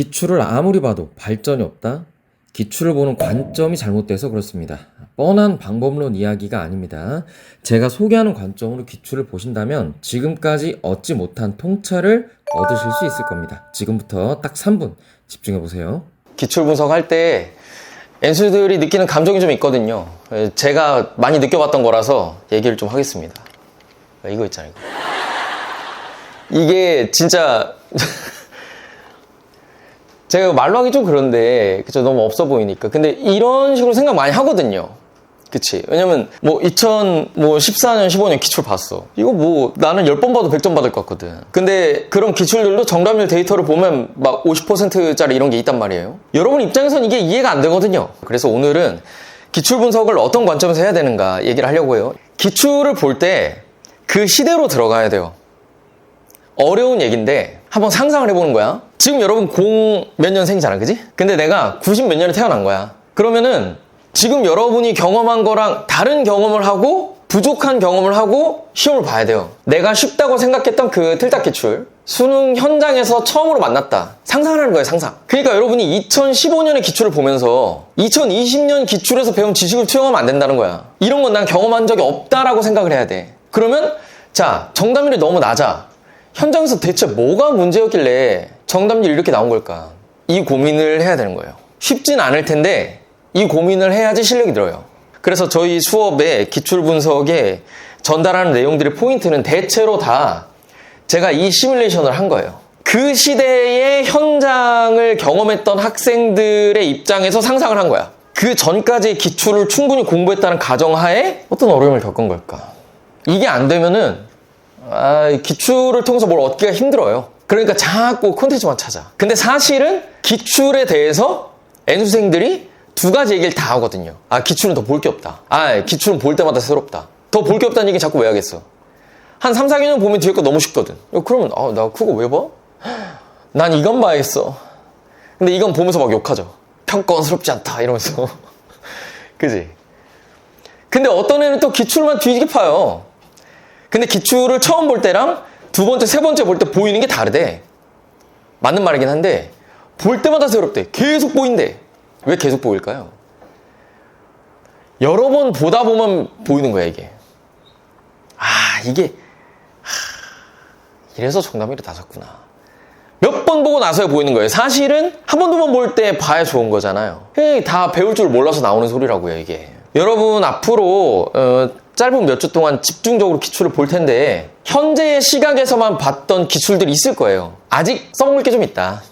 기출을 아무리 봐도 발전이 없다? 기출을 보는 관점이 잘못돼서 그렇습니다. 뻔한 방법론 이야기가 아닙니다. 제가 소개하는 관점으로 기출을 보신다면 지금까지 얻지 못한 통찰을 얻으실 수 있을 겁니다. 지금부터 딱 3분 집중해 보세요. 기출 분석할 때 엔수들이 느끼는 감정이 좀 있거든요. 제가 많이 느껴봤던 거라서 얘기를 좀 하겠습니다. 이거 있잖아요. 이거. 이게 진짜 제가 말로 하기 좀 그런데 그쵸 너무 없어 보이니까 근데 이런 식으로 생각 많이 하거든요. 그치. 왜냐면, 뭐, 2014년, 15년 기출 봤어. 이거 뭐, 나는 10번 봐도 100점 받을 것 같거든. 근데 그런 기출들도 정답률 데이터를 보면 막 50%짜리 이런 게 있단 말이에요. 여러분 입장에선 이게 이해가 안 되거든요. 그래서 오늘은 기출 분석을 어떤 관점에서 해야 되는가 얘기를 하려고 해요. 기출을 볼 때 그 시대로 들어가야 돼요. 어려운 얘기인데 한번 상상을 해보는 거야. 지금 여러분 0몇 년생이잖아, 그지? 근데 내가 90 몇 년에 태어난 거야. 그러면은 지금 여러분이 경험한 거랑 다른 경험을 하고 부족한 경험을 하고 시험을 봐야 돼요. 내가 쉽다고 생각했던 그 틀딱 기출 수능 현장에서 처음으로 만났다. 상상하는 거예요, 상상. 그러니까 여러분이 2015년의 기출을 보면서 2020년 기출에서 배운 지식을 투영하면 안 된다는 거야. 이런 건 난 경험한 적이 없다라고 생각을 해야 돼. 그러면 자, 정답률이 너무 낮아. 현장에서 대체 뭐가 문제였길래 정답률이 이렇게 나온 걸까? 이 고민을 해야 되는 거예요. 쉽진 않을 텐데 이 고민을 해야지 실력이 늘어요. 그래서 저희 수업의 기출 분석에 전달하는 내용들의 포인트는 대체로 다 제가 이 시뮬레이션을 한 거예요. 그 시대의 현장을 경험했던 학생들의 입장에서 상상을 한 거야. 그 전까지 기출을 충분히 공부했다는 가정하에 어떤 어려움을 겪은 걸까? 이게 안 되면은 아, 기출을 통해서 뭘 얻기가 힘들어요. 그러니까 자꾸 콘텐츠만 찾아. 근데 사실은 기출에 대해서 N수생들이 두 가지 얘기를 다 하거든요. 아, 기출은 더 볼 게 없다. 아, 기출은 볼 때마다 새롭다. 더 볼 게 없다는 얘기 자꾸 왜 하겠어? 한 3, 4개년 보면 뒤에 거 너무 쉽거든. 야, 그러면, 아, 나 그거 왜 봐? 난 이건 봐야겠어. 근데 이건 보면서 막 욕하죠. 평가원스럽지 않다. 이러면서. 그지? 근데 어떤 애는 또 기출만 뒤지게 파요. 근데 기출을 처음 볼 때랑 두 번째, 세 번째 볼 때 보이는 게 다르대. 맞는 말이긴 한데, 볼 때마다 새롭대. 계속 보인대. 왜 계속 보일까요? 여러 번 보다 보면 보이는 거야, 이게. 아, 이게, 하, 이래서 정답률이 낮았구나. 몇 번 보고 나서야 보이는 거예요. 사실은 한 번, 두 번 볼 때 봐야 좋은 거잖아요. 다 배울 줄 몰라서 나오는 소리라고요, 이게. 여러분, 앞으로, 어, 짧은 몇 주 동안 집중적으로 기출을 볼 텐데, 현재의 시각에서만 봤던 기출들이 있을 거예요. 아직 써먹을 게 좀 있다.